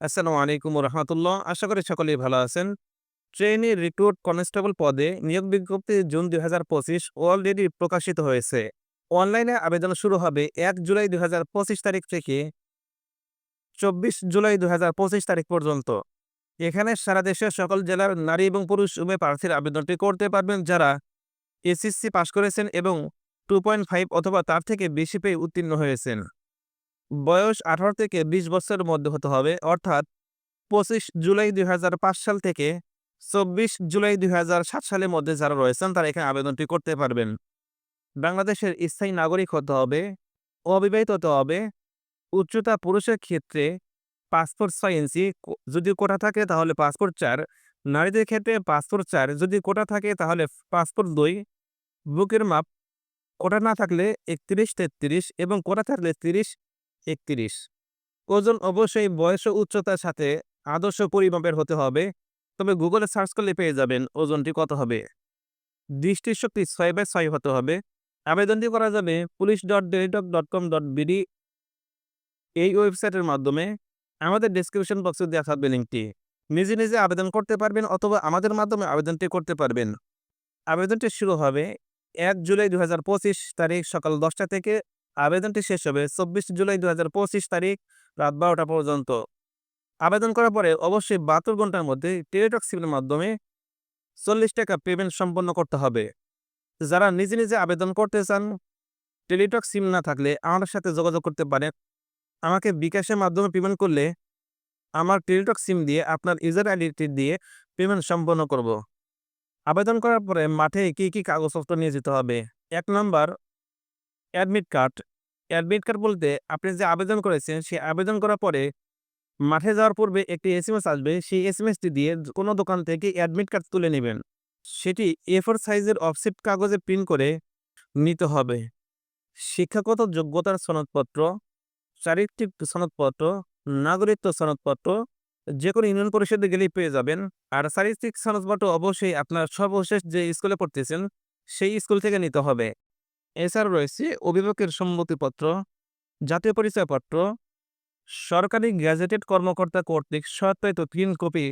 আসসালামু আলাইকুম রহমতুল্লাহ আশা করি সকলেই ভালো আছেন। ট্রেনি রিক্রুট কনস্টেবল পদে নিয়োগ বিজ্ঞপ্তি জুন দুই হাজার পঁচিশ অলরেডি প্রকাশিত হয়েছে। অনলাইনে আবেদন শুরু হবে এক জুলাই দুই হাজার পঁচিশ তারিখ থেকে চব্বিশ জুলাই দুই হাজার পঁচিশ তারিখ পর্যন্ত। এখানে সারা দেশের সকল জেলার নারী এবং পুরুষ উভয় প্রার্থীর আবেদনটি করতে পারবেন যারা এসএসসি পাশ করেছেন এবং টু পয়েন্ট ফাইভ অথবা তার থেকে বেশি পেয়ে উত্তীর্ণ হয়েছেন। বয়স আঠারো থেকে বিশ বছরের মধ্যে হতে হবে। অর্থাৎ পঁচিশ জুলাই দুই হাজার পাঁচ সাল থেকে চব্বিশ জুলাই দুই হাজার সাত সালের মধ্যে যারা রয়েছেন, তারা এখানে আবেদনটি করতে পারবেন। বাংলাদেশের স্থায়ী নাগরিক হতে হবে, অবিবাহিত হতে হবে, উচ্চতা পুরুষের ক্ষেত্রে পাসপোর্ট ছয় ইঞ্চি যদি কোটা থাকে তাহলে পাসপোর্ট চার, নারীদের ক্ষেত্রে পাসপোর্ট চার, যদি কোটা থাকে তাহলে পাসপোর্ট দুই, বুকের মাপ, কোটা না থাকলে একত্রিশ তেত্রিশ এবং কোটা থাকলে তিরিশ একত্রিশ। ওজন অবশ্যই বয়স ও উচ্চতার সাথে আদর্শ পরিমাপের হতে হবে। তবে গুগলে সার্চ করলে পেয়ে যাবেন ওজনটি কত হবে। দৃষ্টিশক্তি ছয় বাই ছয় হতে হবে। আবেদনটি করা যাবে পুলিশ ডট ডেলিটক ডট কম ডট বিডি এই ওয়েবসাইটের মাধ্যমে। আমাদের ডিসক্রিপশন বক্সে দেওয়া থাকবে লিঙ্কটি। নিজে নিজে আবেদন করতে পারবেন অথবা আমাদের মাধ্যমে আবেদনটি করতে পারবেন। আবেদনটি শুরু হবে এক জুলাই দু হাজার পঁচিশ তারিখ সকাল দশটা থেকে আবেদনটি শেষ হবে চব্বিশ জুলাই দু হাজার পঁচিশ তারিখ রাত বারোটা পর্যন্ত। আবেদন করার পরে অবশ্যই বাহাত্তর ঘণ্টার মধ্যে টেলিটক সিমের মাধ্যমে চল্লিশ টাকা পেমেন্ট সম্পন্ন করতে হবে। যারা নিজে নিজে আবেদন করতে চান, টেলিটক সিম না থাকলে আমার সাথে যোগাযোগ করতে পারেন। আমাকে বিকাশের মাধ্যমে পেমেন্ট করলে আমার টেলিটক সিম দিয়ে আপনার ইউজার আইডিটি দিয়ে পেমেন্ট সম্পন্ন করব। আবেদন করার পরে মাঠে কী কী কাগজপত্র নিয়ে যেতে হবে? এক নম্বর অ্যাডমিট কার্ড অ্যাডমিট কার্ড বলতে আপনি যে আবেদন করেছেন, সেই আবেদন করার পরে মাঠে যাওয়ার পূর্বে একটি এসএমএস আসবে। সেই এসএমএসটি দিয়ে কোনো দোকান থেকে অ্যাডমিট কার্ড তুলে নেবেন। সেটি এ ফোর সাইজের অফসেট কাগজে প্রিন্ট করে নিতে হবে। শিক্ষাগত যোগ্যতার সনদপত্র, চারিত্রিক সনদপত্র, নাগরিকত্ব সনদপত্র যে কোনো ইউনিয়ন পরিষদে গেলেই পেয়ে যাবেন। আর চারিত্রিক সনদপত্র অবশ্যই আপনার সর্বশেষ যে স্কুলে পড়তেছেন, সেই স্কুল থেকে নিতে হবে। এছাড়া রয়েছে অভিভাবকের সম্মতিপত্র, জাতীয় পরিচয়পত্র, সরকারি গ্যাজেটেড কর্মকর্তা কর্তৃক সত্যায়িত তিন কপি,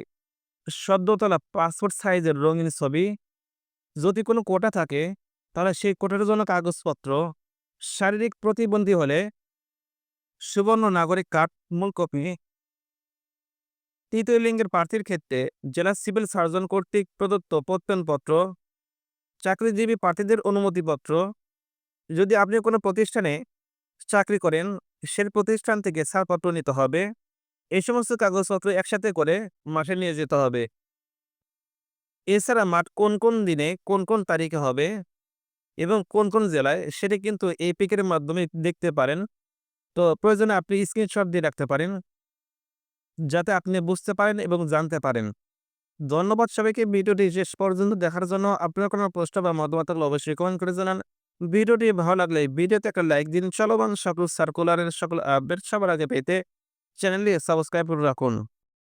সদ্যতলা পাসপোর্ট সাইজের রঙিন ছবি। যদি কোনো কোটা থাকে, তাহলে সেই কোটার জন্য কাগজপত্র, শারীরিক প্রতিবন্ধী হলে সুবর্ণ নাগরিক কার্ড, মূল কপি। তৃতীয় লিঙ্গের প্রার্থীর ক্ষেত্রে জেলা সিভিল সার্জন কর্তৃক প্রদত্ত প্রত্যয়নপত্র, চাকরিজীবী প্রার্থীদের অনুমতিপত্র যদি আপনি কোনো প্রতিষ্ঠানে চাকরি করেন, সেই প্রতিষ্ঠান থেকে ছাড়পত্র নিতে হবে। এই সমস্ত কাগজপত্র একসাথে করে মাঠে নিয়ে যেতে হবে। এছাড়া মাঠ কোন কোন দিনে কোন কোন তারিখে হবে এবং কোন কোন জেলায়, সেটি কিন্তু এই পিকের মাধ্যমে দেখতে পারেন। তো প্রয়োজনে আপনি স্ক্রিনশট দিয়ে রাখতে পারেন, যাতে আপনি বুঝতে পারেন এবং জানতে পারেন। ধন্যবাদ সবাইকে, ভিডিওটি শেষ পর্যন্ত দেখার জন্য। আপনার কোনো প্রশ্ন বা মতামত অবশ্যই কমেন্ট করে জানান। ভিডিওটি ভালো লাগলে ভিডিওতে একটা লাইক দিন, চলমান সকল সার্কুলারের সকল আপডেট সবার আগে পেতে চ্যানেলটি সাবস্ক্রাইব করে রাখুন।